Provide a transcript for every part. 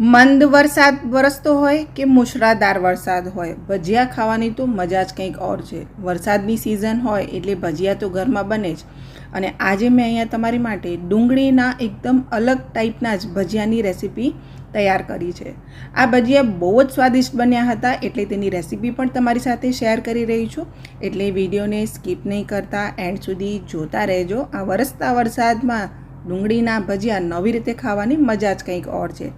મંદ વરસાદ વરસતો હોય કે મુશળાધાર વરસાદ હોય? ભજીયા ખાવાની તો મજા જ કંઈક ઓર છે. વરસાદની સિઝન હોય એટલે ભજીયા તો ઘરમાં બને જ. અને આજે મેં અહીંયા તમારી માટે ડુંગળીના એકદમ અલગ ટાઈપના જ ભજીયાની રેસીપી તૈયાર કરી છે. આ ભજીયા બહુ જ સ્વાદિષ્ટ બન્યા હતા એટલે તેની રેસીપી પણ તમારી સાથે શેર કરી રહી છું. એટલે વિડીયોને સ્કીપ નહીં કરતા. એન્ડ સુધી જોતા રહેજો. આ વરસતા વરસાદમાં ડુંગળીના ભજીયા નવી રીતે ખાવાની મજા જ કંઈક ઓર છે.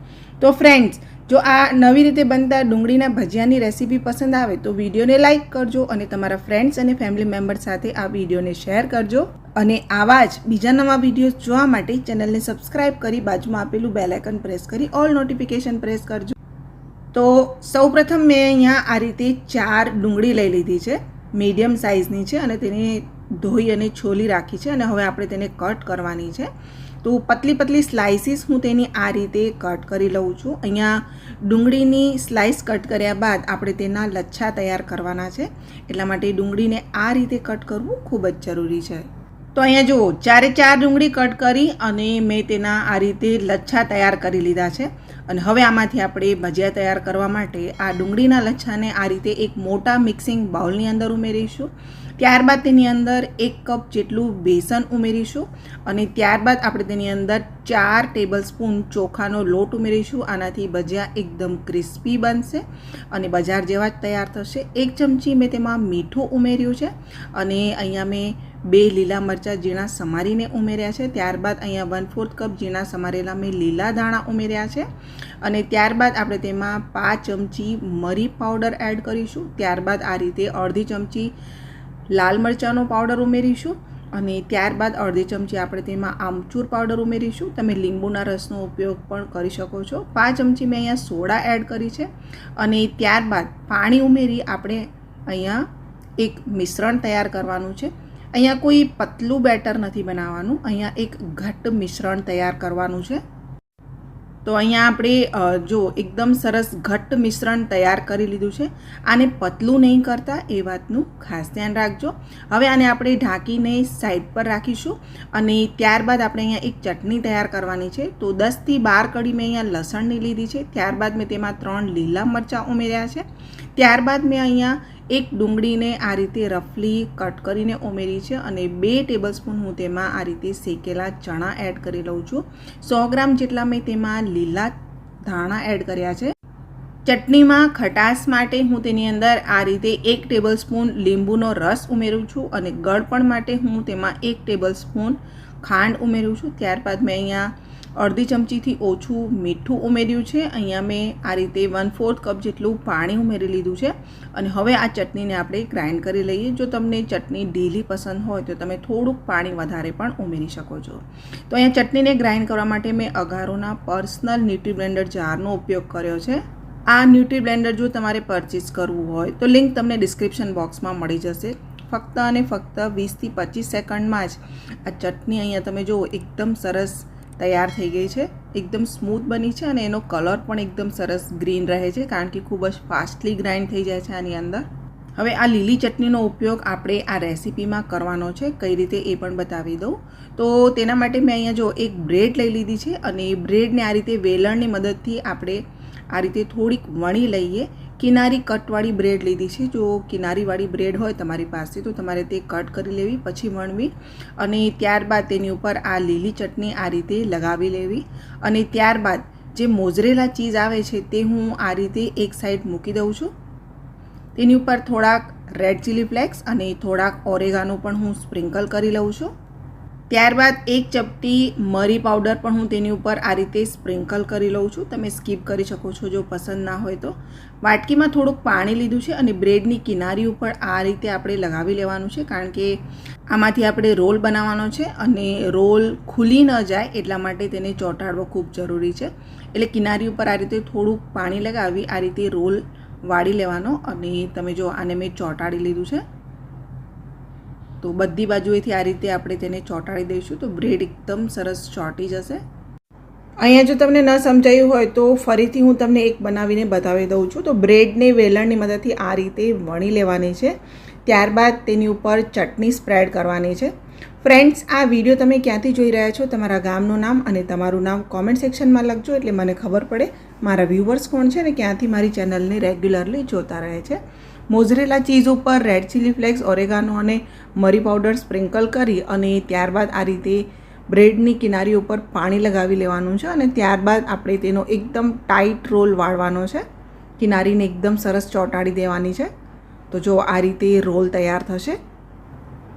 તો ફ્રેન્ડ્સ જો આ નવી રીતે બનતા ડુંગળીના ભજીયાની રેસીપી પસંદ આવે તો વિડીયોને લાઇક કરજો અને તમારા ફ્રેન્ડ્સ અને ફેમિલી મેમ્બર સાથે આ વિડીયોને શેર કરજો. અને આવા જ બીજા નવા વિડીયોઝ જોવા માટે ચેનલને સબસ્ક્રાઇબ કરી બાજુમાં આપેલું બેલાઇકન પ્રેસ કરી ઓલ નોટિફિકેશન પ્રેસ કરજો. તો સૌપ્રથમ મેં અહીંયા આ રીતે ચાર ડુંગળી લઈ લીધી છે. મીડિયમ સાઇઝની છે અને તેને ધોઈ અને છોલી રાખી છે અને હવે આપણે તેને કટ કરવાની છે. તો પતલી પતલી સ્લાઇસીસ હું તેની આ રીતે કટ કરી લઉં છું. અહીંયા ડુંગળીની સ્લાઇસ કટ કર્યા બાદ આપણે તેના લચ્છા તૈયાર કરવાના છે. એટલા માટે ડુંગળીને આ રીતે કટ કરવું ખૂબ જ જરૂરી છે. તો અહીંયા જુઓ, ચારે ચાર ડુંગળી કટ કરી અને મેં તેના આ રીતે લચ્છા તૈયાર કરી લીધા છે. અને હવે આમાંથી આપણે ભજીયા તૈયાર કરવા માટે આ ડુંગળીના લચ્છાને આ રીતે એક મોટા મિક્સિંગ બાઉલની અંદર ઉમેરીશું. ત્યારબાદ તેની અંદર એક કપ જેટલું બેસન ઉમેરીશું અને ત્યારબાદ આપણે તેની અંદર ચાર ટેબલ સ્પૂન ચોખાનો લોટ ઉમેરીશું. આનાથી ભજીયા એકદમ ક્રિસ્પી બનશે અને બજાર જેવા જ તૈયાર થશે. એક ચમચી મેં તેમાં મીઠું ઉમેર્યું છે અને અહીંયા મેં બે લીલા મરચાં ઝીણા સમારીને ઉમેર્યા છે. ત્યારબાદ અહીંયા વન ફોર્થ કપ ઝીણા સમારેલા મેં લીલા દાણા ઉમેર્યા છે અને ત્યારબાદ આપણે તેમાં પાંચ ચમચી મરી પાવડર એડ કરીશું. ત્યારબાદ આ રીતે અડધી ચમચી લાલ મરચાંનો પાવડર ઉમેરીશું અને ત્યારબાદ અડધી ચમચી આપણે તેમાં આમચૂર પાવડર ઉમેરીશું. તમે લીંબુના રસનો ઉપયોગ પણ કરી શકો છો. પાંચ ચમચી મેં અહીંયા સોડા એડ કરી છે અને ત્યારબાદ પાણી ઉમેરી આપણે અહીંયા એક મિશ્રણ તૈયાર કરવાનું છે. અહીંયા કોઈ પતલું બેટર નથી બનાવવાનું. અહીંયા એક ઘટ્ટ મિશ્રણ તૈયાર કરવાનું છે. તો અહીંયા આપણે જો એકદમ સરસ ઘટ્ટ મિશ્રણ તૈયાર કરી લીધું છે. આને પતલું નહીં કરતા, એ વાતનું ખાસ ધ્યાન રાખજો. હવે આને આપણે ઢાંકીને સાઈડ પર રાખીશું અને ત્યારબાદ આપણે અહીંયા એક ચટણી તૈયાર કરવાની છે. તો દસથી બાર કડી મેં અહીંયા લસણની લીધી છે. ત્યારબાદ મેં તેમાં ત્રણ લીલા મરચાં ઉમેર્યા છે. ત્યારબાદ મેં અહીંયા એક ડુંગળીને આ રીતે રફલી કટ કરીને ઉમેરી છે અને બે ટેબલસ્પૂન હું તેમાં આ રીતે શેકેલા ચણા એડ કરી લઉં છું. સો ગ્રામ જેટલા મેં તેમાં લીલા ધાણા એડ કર્યા છે. ચટણીમાં ખટાશ માટે હું તેની અંદર આ રીતે એક ટેબલ સ્પૂન લીંબુનો રસ ઉમેરું છું અને ગળપણ માટે હું તેમાં એક ટેબલ સ્પૂન ખાંડ ઉમેરું છું. ત્યારબાદ મેં અહીંયા અડધી ચમચીથી ઓછું મીઠું ઉમેર્યું છે. અહીંયા મેં આ રીતે વન ફોર્થ કપ જેટલું પાણી ઉમેરી લીધું છે. અને હવે આ ચટણીને આપણે ગ્રાઇન્ડ કરી લઈએ. જો તમને ચટણી ઢીલી પસંદ હોય તો તમે થોડુંક પાણી વધારે પણ ઉમેરી શકો છો. તો અહીંયા ચટણીને ગ્રાઇન્ડ કરવા માટે મેં અગારોના પર્સનલ ન્યુટ્રી બ્લેન્ડર જારનો ઉપયોગ કર્યો છે. આ ન્યુટ્રી બ્લેન્ડર જો તમારે પરચેસ કરવું હોય તો લિંક તમને ડિસ્ક્રિપ્શન બોક્સમાં મળી જશે. ફક્ત અને ફક્ત વીસથી પચીસ સેકન્ડમાં જ આ ચટણી અહીંયા તમે જુઓ, એકદમ સરસ તૈયાર થઈ ગઈ છે. એકદમ સ્મૂથ બની છે અને એનો કલર પણ એકદમ સરસ ગ્રીન રહે છે કારણ કે ખૂબ જ ફાસ્ટલી ગ્રાઇન્ડ થઈ જાય છે આની અંદર. હવે આ લીલી ચટણીનો ઉપયોગ આપણે આ રેસીપીમાં કરવાનો છે. કઈ રીતે એ પણ બતાવી દઉં. તો તેના માટે મેં અહીંયા જો એક બ્રેડ લઈ લીધી છે અને એ બ્રેડને આ રીતે વેલણની મદદથી આપણે આ રીતે થોડીક વણી લઈએ. કિનારી કટવાળી બ્રેડ લીધી છે. જો કિનારીવાળી બ્રેડ હોય તમારી પાસે, તો તમારે તે કટ કરી લેવી, પછી વણવી અને ત્યારબાદ તેની ઉપર આ લીલી ચટણી આ રીતે લગાવી લેવી અને ત્યારબાદ જે મોઝરેલા ચીઝ આવે છે તે હું આ રીતે એક સાઈડ મૂકી દઉં છું. તેની ઉપર થોડાક રેડ ચીલી ફ્લેક્સ અને થોડાક ઓરેગાનો પણ હું સ્પ્રિંકલ કરી લઉં છું. ત્યારબાદ એક ચપટી મરી પાવડર પણ હું તેની ઉપર આ રીતે સ્પ્રિંકલ કરી લઉં છું. તમે સ્કીપ કરી શકો છો જો પસંદ ના હોય તો. વાટકીમાં થોડુંક પાણી લીધું છે અને બ્રેડની કિનારી ઉપર આ રીતે આપણે લગાવી લેવાનું છે કારણ કે આમાંથી આપણે રોલ બનાવવાનો છે અને રોલ ખુલી ન જાય એટલા માટે તેને ચોંટાડવો ખૂબ જરૂરી છે. એટલે કિનારી ઉપર આ રીતે થોડુંક પાણી લગાવી આ રીતે રોલ વાળી લેવાનો અને તમે જો આને મેં ચોંટાડી લીધું છે. તો બધી બાજુએથી આ રીતે આપણે તેને ચોંટાડી દઈશું તો બ્રેડ એકદમ સરસ ચોંટી જશે. અહીંયા જો તમને ન સમજાયું હોય તો ફરીથી હું તમને એક બનાવીને બતાવી દઉં છું. તો બ્રેડને વેલણની મદદથી આ રીતે વણી લેવાની છે. ત્યારબાદ તેની ઉપર ચટણી સ્પ્રેડ કરવાની છે. ફ્રેન્ડ્સ, આ વીડિયો તમે ક્યાંથી જોઈ રહ્યા છો? તમારા ગામનું નામ અને તમારું નામ કોમેન્ટ સેક્શનમાં લખજો એટલે મને ખબર પડે મારા વ્યૂવર્સ કોણ છે ને ક્યાંથી મારી ચેનલને રેગ્યુલરલી જોતા રહે છે. મોઝરેલા ચીઝ ઉપર રેડ ચીલી ફ્લેક્સ, ઓરેગાનો અને મરી પાવડર સ્પ્રિંકલ કરી અને ત્યારબાદ આ રીતે બ્રેડની કિનારી ઉપર પાણી લગાવી લેવાનું છે અને ત્યારબાદ આપણે તેનો એકદમ ટાઈટ રોલ વાળવાનો છે. કિનારીને એકદમ સરસ ચોંટાડી દેવાની છે. તો જો આ રીતે રોલ તૈયાર થશે.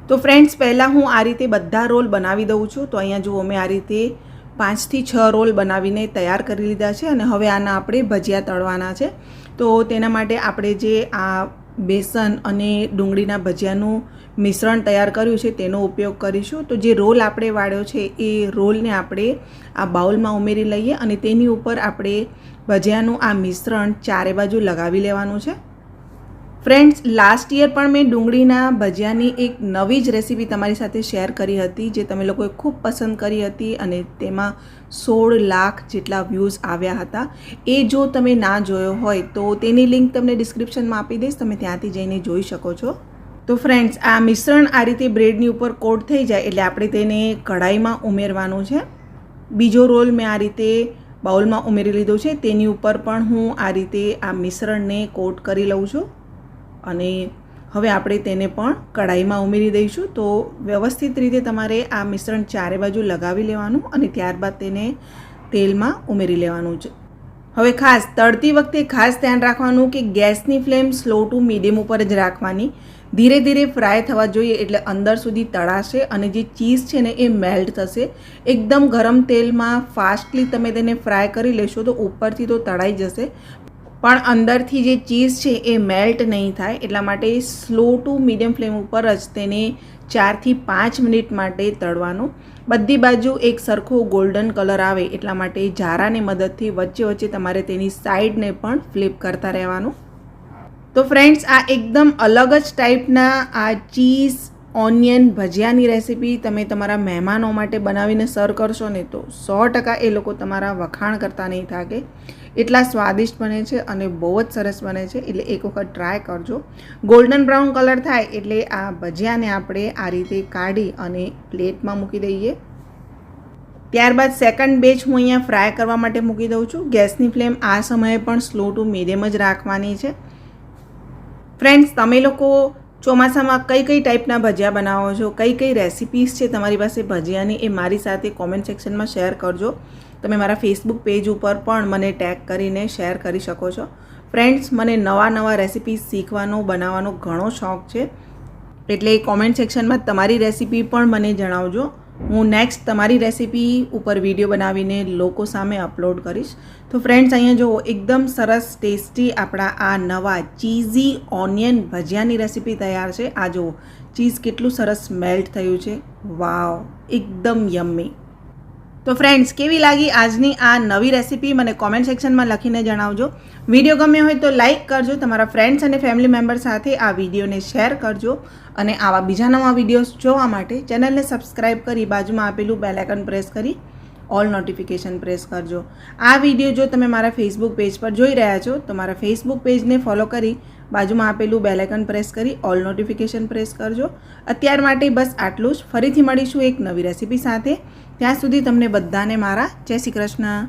તો ફ્રેન્ડ્સ, પહેલાં હું આ રીતે બધા રોલ બનાવી દઉં છું. તો અહીંયા જુઓ, મેં આ રીતે પાંચથી છ રોલ બનાવીને તૈયાર કરી લીધા છે અને હવે આના આપણે ભજીયા તળવાના છે. તો તેના માટે આપણે જે આ બેસન અને ડુંગળીના ભજીયાનું મિશ્રણ તૈયાર કર્યું છે, તેનો ઉપયોગ કરીશું. તો જે રોલ આપણે વાળ્યો છે, એ રોલને આપણે આ બાઉલમાં ઉમેરી લઈએ અને તેની ઉપર આપણે ભજીયાનું આ મિશ્રણ ચારે બાજુ લગાવી લેવાનું છે. ફ્રેન્ડ્સ લાસ્ટ યર પણ મેં ડુંગળીના ભજીયાની એક નવી જ રેસીપી તમારી સાથે શેર કરી હતી, જે તમે લોકોએ ખૂબ પસંદ કરી હતી અને તેમાં સોળ લાખ જેટલા વ્યૂઝ આવ્યા હતા. એ જો તમે ના જોયો હોય તો તેની લિંક તમને ડિસ્ક્રિપ્શનમાં આપી દઈશ, તમે ત્યાંથી જઈને જોઈ શકો છો. તો ફ્રેન્ડ્સ આ મિશ્રણ આ રીતે બ્રેડની ઉપર કોટ થઈ જાય એટલે આપણે તેને કઢાઈમાં ઉમેરવાનું છે. બીજો રોલ મેં આ રીતે બાઉલમાં ઉમેરી લીધો છે. તેની ઉપર પણ હું આ રીતે આ મિશ્રણને કોટ કરી લઉં છું. અને હવે આપણે તેને પણ કઢાઈમાં ઉમેરી દઈશું. તો વ્યવસ્થિત રીતે તમારે આ મિશ્રણ ચારે બાજુ લગાવી લેવાનું અને ત્યારબાદ તેને તેલમાં ઉમેરી લેવાનું છે. હવે ખાસ તળતી વખતે ખાસ ધ્યાન રાખવાનું કે ગેસની ફ્લેમ સ્લો ટુ મીડિયમ ઉપર જ રાખવાની. ધીરે ધીરે ફ્રાય થવા જોઈએ એટલે અંદર સુધી તળાશે અને જે ચીઝ છે ને એ મેલ્ટ થશે. એકદમ ગરમ તેલમાં ફાસ્ટલી તમે તેને ફ્રાય કરી લેશો તો ઉપરથી તો તળાઈ જશે. પણ અંદરથી જે ચીઝ છે એ મેલ્ટ નહીં થાય, એટલા માટે સ્લો ટુ મીડિયમ ફ્લેમ ઉપર જ તેને ચારથી પાંચ મિનિટ માટે તળવાનું. બધી બાજુ એક સરખો ગોલ્ડન કલર આવે, એટલા માટે જારાની મદદથી વચ્ચે વચ્ચે તમારે તેની સાઈડને પણ ફ્લિપ કરતા રહેવાનું. તો ફ્રેન્ડ્સ, આ એકદમ અલગ જ ટાઈપના આ ચીઝ ઓનિયન ભજીયાની રેસીપી તમે તમારા મહેમાનો માટે બનાવીને સર્વ કરશો ને તો સો ટકા એ લોકો તમારા વખાણ કરતા નહીં થાકે. એટલા સ્વાદિષ્ટ બને છે અને બહુ જ સરસ બને છે. એટલે એક વખત ટ્રાય કરજો. ગોલ્ડન બ્રાઉન કલર થાય એટલે આ ભજીયાને આપણે આ રીતે કાઢી અને પ્લેટમાં મૂકી દઈએ. ત્યારબાદ સેકન્ડ બેચ હું અહીંયા ફ્રાય કરવા માટે મૂકી દઉં છું. ગેસની ફ્લેમ આ સમયે પણ સ્લો ટુ મીડિયમ જ રાખવાની છે. ફ્રેન્ડ્સ તમે લોકો ચોમાસામાં કઈ કઈ ટાઈપના ભજીયા બનાવો છો? કઈ કઈ રેસિપીસ છે તમારી પાસે ભજીયાની? એ મારી સાથે કોમેન્ટ સેક્શનમાં શેર કરજો. તમે મારા ફેસબુક પેજ ઉપર પણ મને ટેગ કરીને શેર કરી શકો છો. ફ્રેન્ડ્સ મને નવા નવા રેસિપીસ શીખવાનો, બનાવવાનો ઘણો શોખ છે. એટલે કોમેન્ટ સેક્શનમાં તમારી રેસિપી પણ મને જણાવજો. હું નેક્સ્ટ તમારી રેસિપી ઉપર વીડિયો બનાવીને લોકો સામે અપલોડ કરીશ. તો ફ્રેન્ડ્સ અહીંયા જો એકદમ સરસ ટેસ્ટી આપણા આ નવા ચીઝી ઓનિયન ભજીયાની રેસિપી તૈયાર છે. આ જુઓ ચીઝ કેટલું સરસ મેલ્ટ થયું છે. વાવ એકદમ યમ્મી તો ફ્રેન્ડ્સ કેવી લાગી આજની આ નવી રેસિપી મને કોમેન્ટ સેક્શનમાં લખીને જણાવજો. વીડિયો ગમ્યો હોય તો લાઇક કરજો. તમારા ફ્રેન્ડ્સ અને ફેમિલી મેમ્બર સાથે આ વિડીયોને શેર કરજો. અને આવા બીજા નવા વિડીયોઝ જોવા માટે ચેનલને સબસ્ક્રાઇબ કરી બાજુમાં આપેલું બેલાઇકન પ્રેસ કરી ઓલ નોટિફિકેશન પ્રેસ કરજો. આ વીડિયો જો તમે મારા ફેસબુક પેજ પર જોઈ રહ્યા છો, તો મારા ફેસબુક પેજને ફોલો કરી બાજુમાં આપેલું બેલેકન પ્રેસ કરી ઓલ નોટિફિકેશન પ્રેસ કરજો. અત્યાર માટે બસ આટલું જ. ફરીથી મળીશું એક નવી રેસીપી સાથે. ત્યાં સુધી તમને બધાને મારા જય શ્રી કૃષ્ણ.